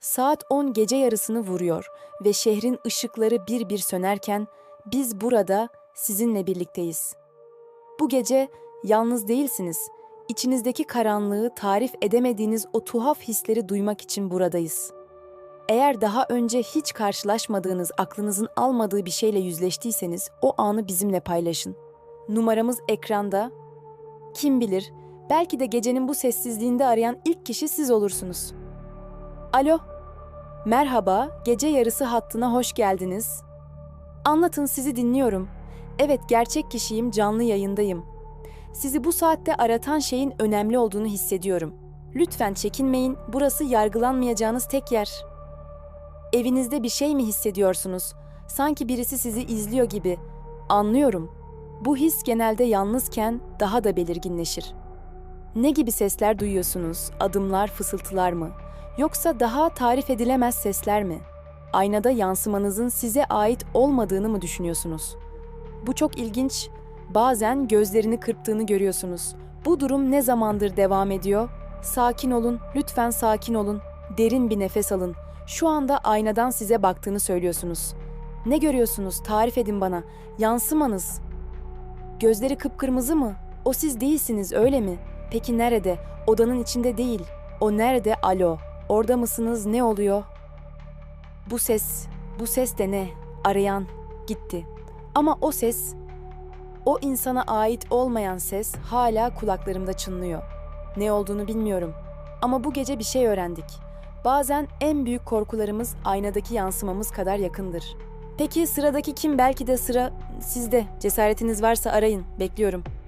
Saat 10 gece yarısını vuruyor ve şehrin ışıkları bir bir sönerken biz burada sizinle birlikteyiz. Bu gece yalnız değilsiniz. İçinizdeki karanlığı tarif edemediğiniz o tuhaf hisleri duymak için buradayız. Eğer daha önce hiç karşılaşmadığınız, aklınızın almadığı bir şeyle yüzleştiyseniz o anı bizimle paylaşın. Numaramız ekranda. Kim bilir, belki de gecenin bu sessizliğinde arayan ilk kişi siz olursunuz. Alo. Merhaba, gece yarısı hattına hoş geldiniz. Anlatın sizi dinliyorum. Evet, gerçek kişiyim, canlı yayındayım. Sizi bu saatte aratan şeyin önemli olduğunu hissediyorum. Lütfen çekinmeyin, burası yargılanmayacağınız tek yer. Evinizde bir şey mi hissediyorsunuz? Sanki birisi sizi izliyor gibi. Anlıyorum. Bu his genelde yalnızken daha da belirginleşir. Ne gibi sesler duyuyorsunuz? Adımlar, fısıltılar mı? Yoksa daha tarif edilemez sesler mi? Aynada yansımanızın size ait olmadığını mı düşünüyorsunuz? Bu çok ilginç. Bazen gözlerini kırptığını görüyorsunuz. Bu durum ne zamandır devam ediyor? Sakin olun, lütfen sakin olun. Derin bir nefes alın. Şu anda aynadan size baktığını söylüyorsunuz. Ne görüyorsunuz? Tarif edin bana. Yansımanız. Gözleri kıpkırmızı mı? O siz değilsiniz, öyle mi? Peki nerede? Odanın içinde değil. O nerede? Alo. Orada mısınız? Ne oluyor? Bu ses, bu ses de ne? Arayan gitti. Ama o ses, o insana ait olmayan ses hala kulaklarımda çınlıyor. Ne olduğunu bilmiyorum. Ama bu gece bir şey öğrendik. Bazen en büyük korkularımız aynadaki yansımamız kadar yakındır. Peki sıradaki kim? Belki de sıra sizde. Cesaretiniz varsa arayın. Bekliyorum.